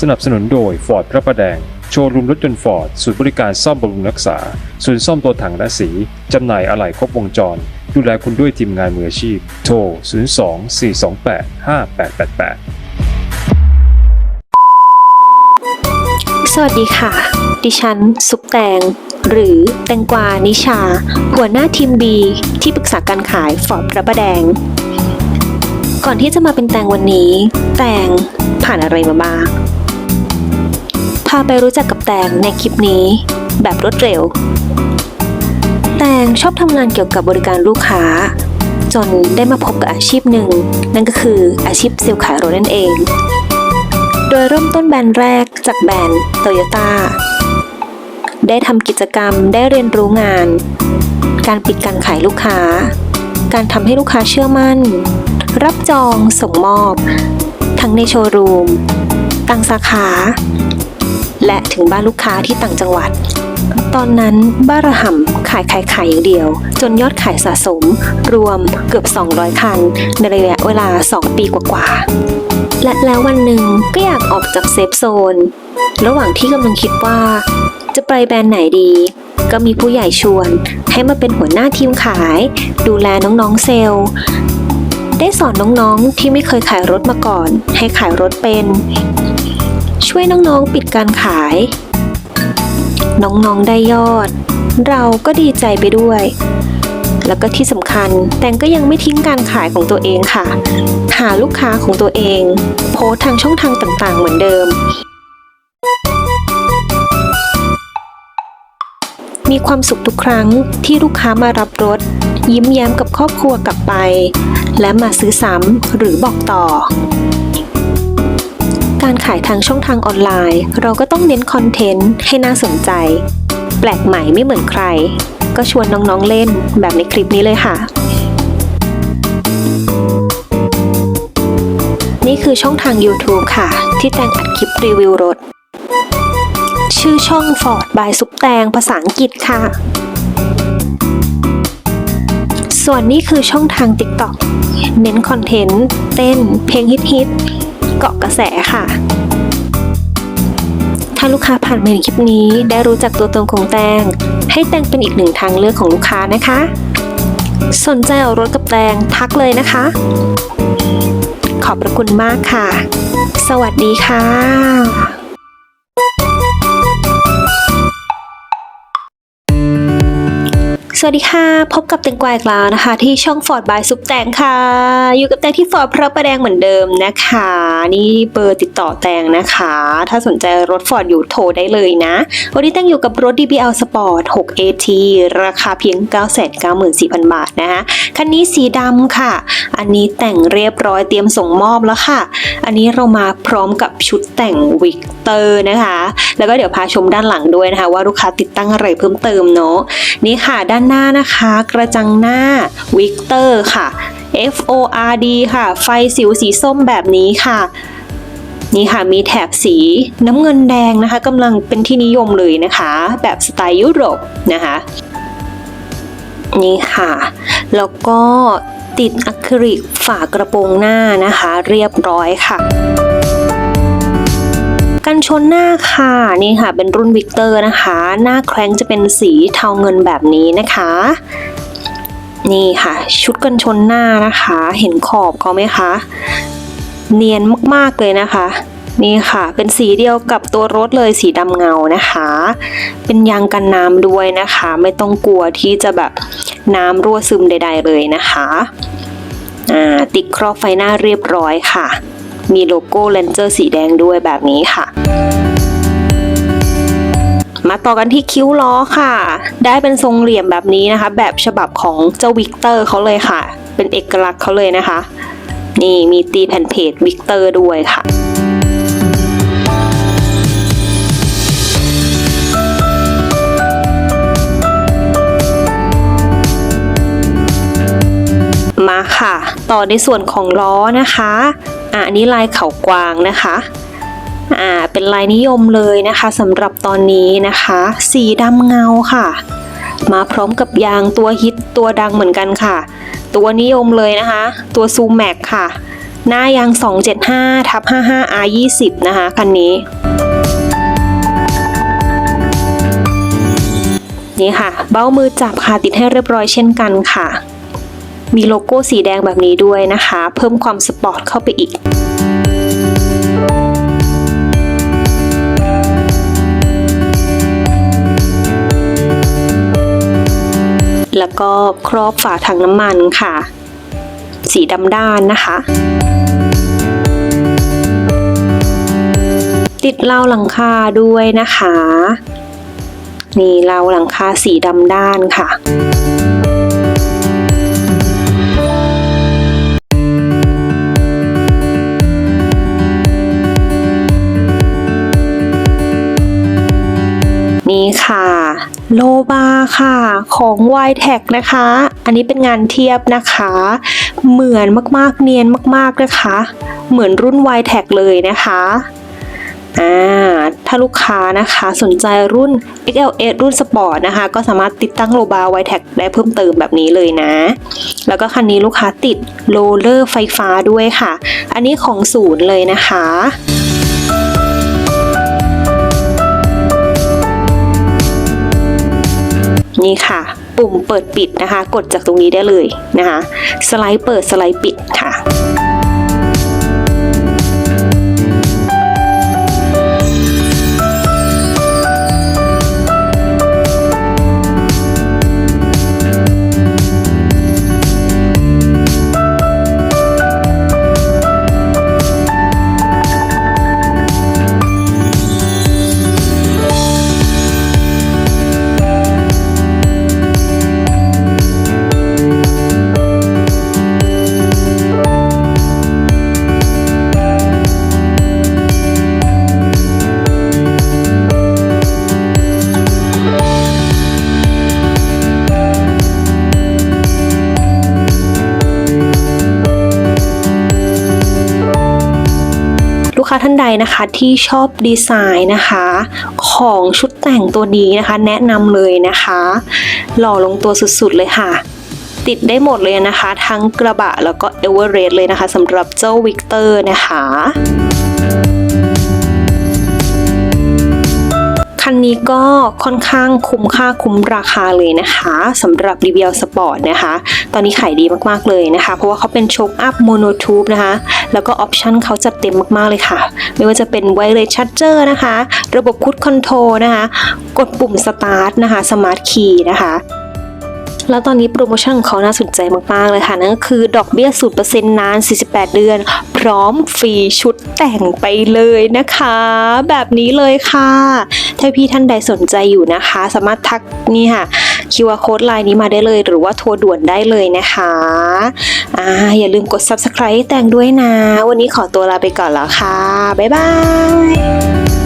สนับสนุนโดย Ford พระประแดง โชว์รูมรถยนต์ฟอร์ดศูนย์บริการซ่อมบำรุงรักษา ศูนย์ซ่อมตัวถังและสี จำหน่ายอะไหล่ครบวงจร ดูแลคุณด้วยทีมงานมืออาชีพ โทร 02 428 5888สวัสดีค่ะ ดิฉันซุปแตง หรือแตงกวา นิชา หัวหน้าทีม B ที่ปรึกษาการขายฟอร์ดพระประแดง ก่อนที่จะมาเป็นแตงวันนี้ แตงผ่านอะไรมาบ้าง พาไปรู้จักกับแตงในคลิปนี้ แบบรวดเร็ว แตงชอบทำงานเกี่ยวกับบริการลูกค้า จนได้มาพบกับอาชีพหนึ่ง นั่นก็คืออาชีพเซลล์ขายรถนั่นเอง โดยเริ่มต้นแบรนด์แรกจากแบรนด์โตโยต้าได้ทำกิจกรรมได้เรียนรู้งาน การปิดการขายลูกค้า การทำให้ลูกค้าเชื่อมั่น รับจองส่งมอบ ทั้งในโชว์รูม ต่างสาขา และถึงบ้านลูกค้าที่ต่างจังหวัด ตอนนั้นบ้าระห่ำขายขายขายอย่างเดียว จนยอดขายสะสม รวมเกือบ 200 คัน ในระยะเวลา 2 ปีกว่าๆ และแล้ววันหนึ่งก็อยากออกจากเซฟโซน ระหว่างที่กำลังคิดว่า จะไปแบรนด์ไหนดี ก็มีผู้ใหญ่ชวน ให้มาเป็นหัวหน้าทีมขาย ดูแลน้องๆเซลได้สอนน้องๆที่ไม่เคยขายรถมาก่อน ให้ขายรถเป็น ช่วยน้องๆปิดการขาย น้องๆได้ยอด เราก็ดีใจไปด้วย แล้วก็ที่สำคัญแตงก็ยังไม่ทิ้งการขายของตัวเองค่ะ หาลูกค้าของตัวเอง โพสทางช่องทางต่างๆ เหมือนเดิม มีความสุขทุกครั้งที่ลูกค้ามารับรถ ยิ้มแย้มกับครอบครัวกลับไป และมาซื้อซ้ำหรือบอกต่อ การขายทางช่องทางออนไลน์ เราก็ต้องเน้นคอนเทนต์ให้น่าสนใจ แปลกใหม่ไม่เหมือนใคร ก็ชวนน้องๆเล่นแบบในคลิปนี้เลยค่ะ นี่คือช่องทาง YouTube ค่ะ ที่แตงอัดคลิปรีวิวรถ ชื่อช่อง Ford by ซุปแตงภาษาอังกฤษค่ะ ส่วนนี้คือช่องทาง TikTok เน้นคอนเทนต์ เต้น เพลงฮิตๆ เกาะกระแสค่ะ ถ้าลูกค้าผ่านมาในคลิปนี้ได้รู้จักตัวตนของแตง ให้แตงเป็นอีกหนึ่งทางเลือกของลูกค้านะคะ สนใจเอารถกับแตงทักเลยนะคะ ขอบพระคุณมากค่ะ สวัสดีค่ะ สวัสดีค่ะ พบกับแตงกวาอีกแล้วนะคะ ที่ช่อง Ford by ซุปแตงค่ะ อยู่กับแตงที่ Ford พระประแดงเหมือนเดิมนะคะ นี่เบอร์ติดต่อแตงนะคะ ถ้าสนใจรถ Ford อยู่โทรได้เลยนะ วันนี้แตงอยู่กับรถ DBL Sport 6 AT ราคาเพียง 994,000 บาทนะคะคันนี้สีดำค่ะ อันนี้แต่งเรียบร้อยเตรียมส่งมอบแล้วค่ะ อันนี้เรามาพร้อมกับชุดแต่งวิกเตอร์นะคะ แล้วก็เดี๋ยวพาชมด้านหลังด้วยนะคะ ว่าลูกค้าติดตั้งอะไรเพิ่มเติมเนาะนี่ค่ะด้านหน้านะคะ กระจังหน้าวิกเตอร์ค่ะ F O R D ค่ะ ไฟสิวสีส้มแบบนี้ค่ะ นี่ค่ะมีแถบสีน้ำเงินแดงนะคะกำลังเป็นที่นิยมเลยนะคะ แบบสไตล์ยุโรปนะคะนี่ค่ะ แล้วก็ติดอะคริลิกฝากระโปรงหน้านะคะ เรียบร้อยค่ะ กันชนหน้าค่ะนี่ค่ะ เป็นรุ่นวิกเตอร์นะคะ หน้าแครงจะเป็นสีเทาเงินแบบนี้นะคะ นี่ค่ะ ชุดกันชนหน้านะคะ เห็นขอบเขาไหมคะ เนียนมากๆเลยนะคะ นี่ค่ะ เป็นสีเดียวกับตัวรถเลยสีดำเงานะคะ เป็นยางกันน้ำด้วยนะคะ ไม่ต้องกลัวที่จะแบบน้ำรั่วซึมใด ๆ เลยนะคะ อ่าติดครอบไฟหน้าเรียบร้อยค่ะ มีโลโก้เลนเจอร์สีแดงด้วยแบบนี้ค่ะมาต่อกันที่คิ้วล้อค่ะ ได้เป็นทรงเหลี่ยมแบบนี้นะคะ แบบฉบับของเจ้าวิกเตอร์เขาเลยค่ะ เป็นเอกลักษณ์เขาเลยนะคะ นี่มีตีแผ่นเพจวิกเตอร์ด้วยค่ะมาค่ะ ต่อในส่วนของล้อนะคะ อะอันนี้ลายเขากวางนะคะอ่าเป็นลายนิยมเลยนะคะสำหรับตอนนี้นะคะ สีดำเงาค่ะ มาพร้อมกับยางตัวฮิตตัวดังเหมือนกันค่ะ ตัวนิยมเลยนะคะ ตัวซูแม็กค่ะ หน้ายาง 275ทับ55 R 20 นะคะคันนี้ นี่ค่ะ เบ้ามือจับค่ะติดให้เรียบร้อยเช่นกันค่ะ มีโลโก้สีแดงแบบนี้ด้วยนะคะ เพิ่มความสปอร์ตเข้าไปอีกแล้วก็ครอบฝาถังน้ำมันค่ะ สีดำด้านนะคะ ติดราหลังคาด้วยนะคะ นี่ราหลังคาสีดำด้านค่ะ นี่ค่ะ โลบาค่ะของ y t e c นะคะ อันนี้เป็นงานเทียบนะคะ เหมือนมากๆเนียนมากๆนะคะ เหมือนรุ่น y t e c เลยนะคะอ่าถ้าลูกค้านะคะสนใจรุ่น XLS รุ่นสปอร์ตนะคะ ก็สามารถติดตั้งโลบา y t e c ได้เพิ่มเติมแบบนี้เลยนะ แล้วก็คันนี้ลูกค้าติดโรลเลอร์ไฟฟ้าด้วยค่ะ อันนี้ของศูนย์เลยนะคะ นี่ค่ะ ปุ่มเปิดปิดนะคะ กดจากตรงนี้ได้เลยนะคะ สไลด์เปิดสไลด์ปิดค่ะ นใดนะคะที่ชอบดีไซน์นะคะ ของชุดแต่งตัวนี้นะคะ แนะนำเลยนะคะ หล่อลงตัวสุดๆเลยค่ะติดได้หมดเลยนะคะ ทั้งกระบะแล้วก็เอเวอเรสต์เลยนะคะสำหรับเจ้าวิกเตอร์นะคะ คันนี้ก็ค่อนข้างคุ้มค่าคุ้มราคาเลยนะคะสำหรับรีวิวสปอร์ตนะคะ ตอนนี้ขายดีมากๆเลยนะคะ เพราะว่าเขาเป็นโชคอัพโมโนทูบนะคะ แล้วก็ออปชันเขาจัดเต็มมากๆเลยค่ะ ไม่ว่าจะเป็นไวเลสชัตเจอร์นะคะ ระบบคุดคอนโทรนะคะ กดปุ่มสตาร์ทนะคะสมาร์ทคีย์นะคะ แล้วตอนนี้โปรโมชั่นของเขาน่าสนใจมากๆเลยค่ะ นั่นก็คือดอกเบี้ย0%นนาน 48 เดือน พร้อมฟรีชุดแต่งไปเลยนะคะ แบบนี้เลยค่ะ ถ้าพี่ท่านใดสนใจอยู่นะคะ สามารถทักนี่ค่ะ QR code ไลน์นี้มาได้เลย หรือว่าโทรด่วนได้เลยนะคะอ่าอย่าลืมกด subscribe แต่งด้วยนะ วันนี้ขอตัวลาไปก่อนแล้วค่ะ บ๊ายบาย